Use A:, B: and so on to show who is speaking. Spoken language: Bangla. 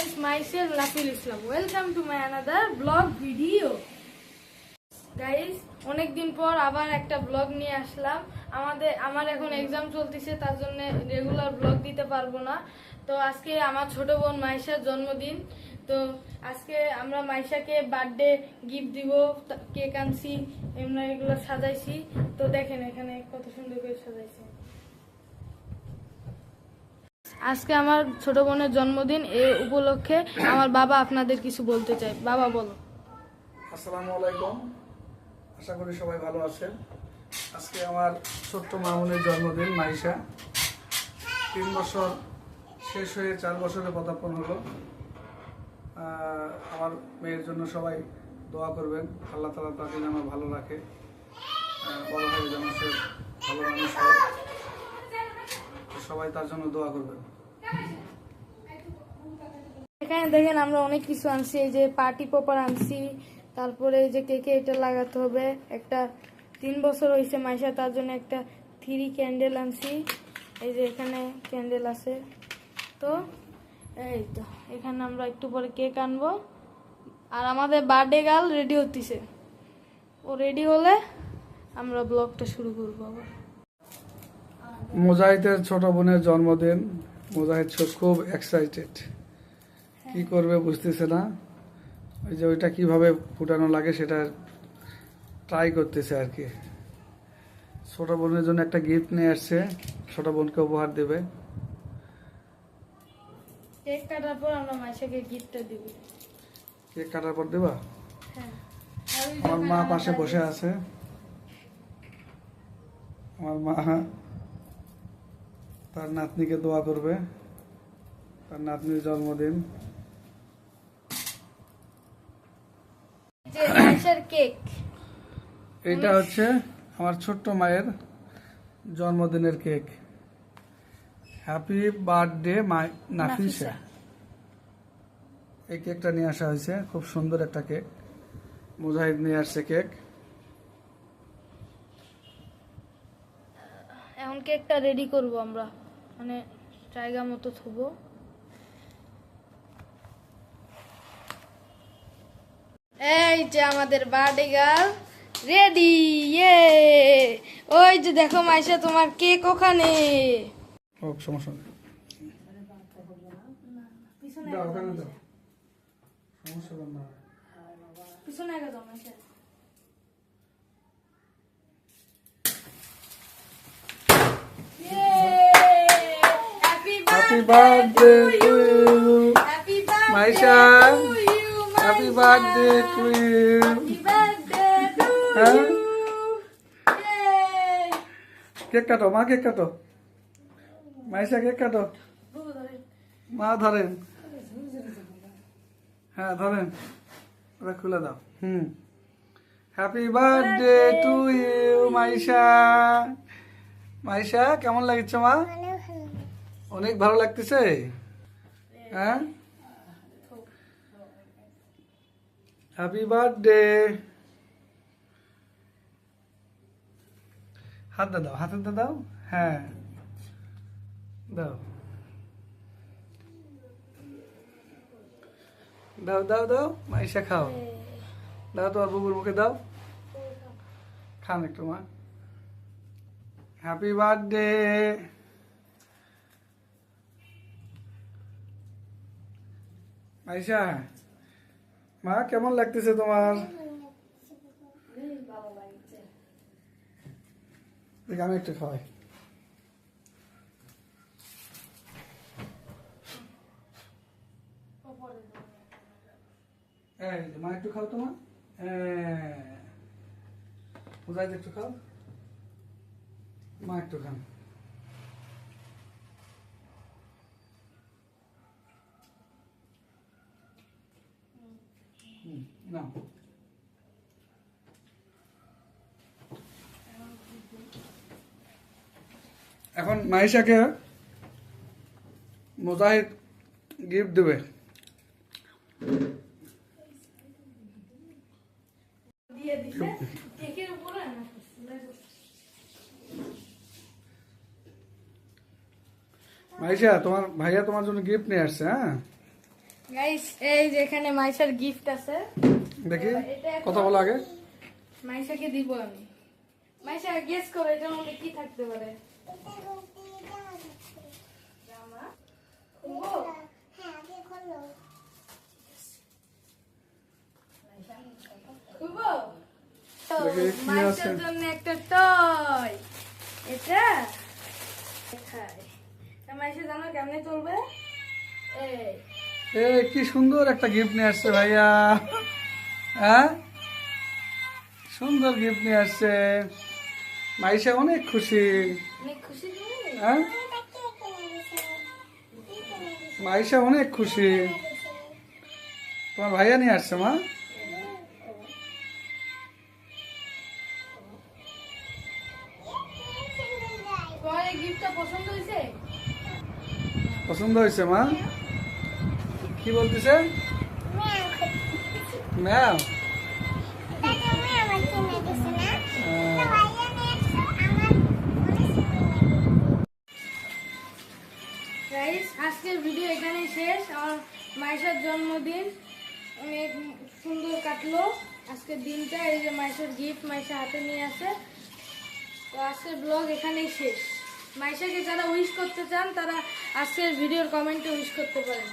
A: friends, myself Rafil Islam. Welcome to my another vlog video. Guys অনেকদিন পর আবার একটা ব্লগ নিয়ে আসলাম। আমাদের আমার এখন এক্সাম চলতেছে তার জন্য রেগুলার ব্লগ দিতে পারব না। তো আজকে আমার ছোট বোন মাইশার জন্মদিন। তো আজকে আমরা মাইশাকে বার্থডে গিফট দিব কেক আনছি এমনি এগুলো সাজাইছি। তো দেখেন এখানে কত সুন্দর করে সাজাইছি। আজকে আমার ছোট বোনের জন্মদিন, এ উপলক্ষে আমার বাবা আপনাদের কিছু বলতে চাই বাবা, বলো।
B: আসসালামু আলাইকুম। আশা করি সবাই ভালো আছেন। আজকে আমার ছোট্ট মামুনের জন্মদিন, মাইশা। তিন বছর শেষ হয়ে চার বছরে পদার্পণ হলো। আমার মেয়ের জন্য সবাই দোয়া করবেন। আল্লাহ তালা তাকে যেন ভালো রাখে। বড় হয়ে যেন সে ভালো মানুষ হয় সবাই তার জন্য দোয়া করবেন।
A: এখানে দেখেন আমরা অনেক কিছু আনছি, এই যে পার্টি পপার আনছি, তারপরে এই যে কেকে এটা লাগাতে হবে। একটা তিন বছর হয়েছে মাইশা, তার জন্য একটা থ্রি ক্যান্ডেল আনছি। এই যে এখানে ক্যান্ডেল আছে। তো এই তো, এখানে আমরা একটু পরে কেক আনব। আর আমাদের বার্থডে গার্ল রেডি হতিছে। ও রেডি হলে আমরা ব্লগটা শুরু করব আবার।
B: মুজাহিদের ছোট বোনের জন্মদিন। মুজাহিদ খুব এক্সাইটেড কি করবে বুঝতেছে না। ওই যে ওইটা কীভাবে ফুটানো লাগে সেটা ট্রাই করতেছে আর কি। ছোট বোনের জন্য একটা গিফট নিয়ে আসছে। ছোট বোনকে উপহার দেবে।
A: কেক কাটার পর আমরা মাইশাকে গিফটটা দিব।
B: কেক কাটার পর দেবা?
A: হ্যাঁ।
B: আমার মা পাশে বসে আছে। আমার মা তার নাতনিকে দোয়া করবে। তার নাতনির জন্মদিন।
A: কেক।
B: এটা হচ্ছে আমার ছোট্ট মায়ের জন্মদিনের cake. Happy birthday my Nafisa. এই কেকটা নিয়ে আসা হয়েছে। খুব সুন্দর একটা কেক। মুজাহিদ নিয়ে আসছে কেক।
A: এখন কেকটা রেডি করব আমরা। মানে জায়গা মতো থবো। এই যে আমাদের বার্থডে গার্ল রেডি ইয়ে। ওই যে দেখো মাইশা তোমার কেক ওখানে।
B: হোক সমস্যা নেই। দাও ওখানে দাও। সমস্যা না
A: পিছনে Maisha happy
B: happy birthday to you
A: happy birthday
B: Maisha happy birthday to you
A: happy birthday to
B: হ্যাঁ
A: ইউ
B: কেক কাটো মা কেক কাটো। মাইশা কেক কাটো। মা ধরেন। হ্যাঁ ধরেন। ওটা খুলে দাও। হুম। Happy birthday to you Maisha. Maisha কেমন লাগছে মা? অনেক ভালো লাগতেছে? হ্যাঁ? হ্যাপি বার্থডে হাত দাও হাতে দাও। হ্যাঁ। দাও। দাও দাও দাও। মাইশা খাও। দাও তোমার বুবুর মুখে, দাও। খান একটু মা। হ্যাপি বার্থডে মাইশা মা, কেমন লাগতেছে তোমার? আমি একটু খাওয়াই। মা, একটু খাও তোমার মুজাহিদ একটু খাও। মা, একটু খান। এখন মাইশাকে মুজাহিদ গিফট দেবে। মাইশা তোমার ভাইয়া তোমার জন্য গিফট নিয়ে আসছে হ্যাঁ?
A: গাইস এই যে এখানে মাইশার গিফট আছে।
B: দেখি কথা বলো আগে।
A: মাইশাকে দিব আমি। মাইশা গেস করো এটার মধ্যে কি থাকতে পারে? জামা খুলবো? খুলবো? তো,
B: দেখি কি
A: মাইশার জন্য একটা টয় এটা? দেখাই। মাইশা জানো কেমনে চলবে এই।
B: এ কি সুন্দর একটা গিফট নিয়ে আসছে ভাইয়া। হ্যাঁ? সুন্দর গিফট নিয়ে আসছে। মাইশা অনেক খুশি। হ্যাঁ? মাইশা অনেক খুশি। তোমার ভাইয়া নিয়ে আসছে মা।
A: পছন্দ হয়েছে
B: মা। কি বলতেছে?
A: গাইস আজকের ভিডিও এখানেই শেষ। আমার মাইশার জন্মদিন অনেক সুন্দর কাটলো। আজকের দিনটা, এই যে মাইশার গিফট মাইশা হাতে নিয়ে আসে। তো আজকের ব্লগ এখানেই শেষ। মাইশাকে যারা উইশ করতে চান, তারা আজকের ভিডিওর কমেন্টে উইশ করতে পারেন।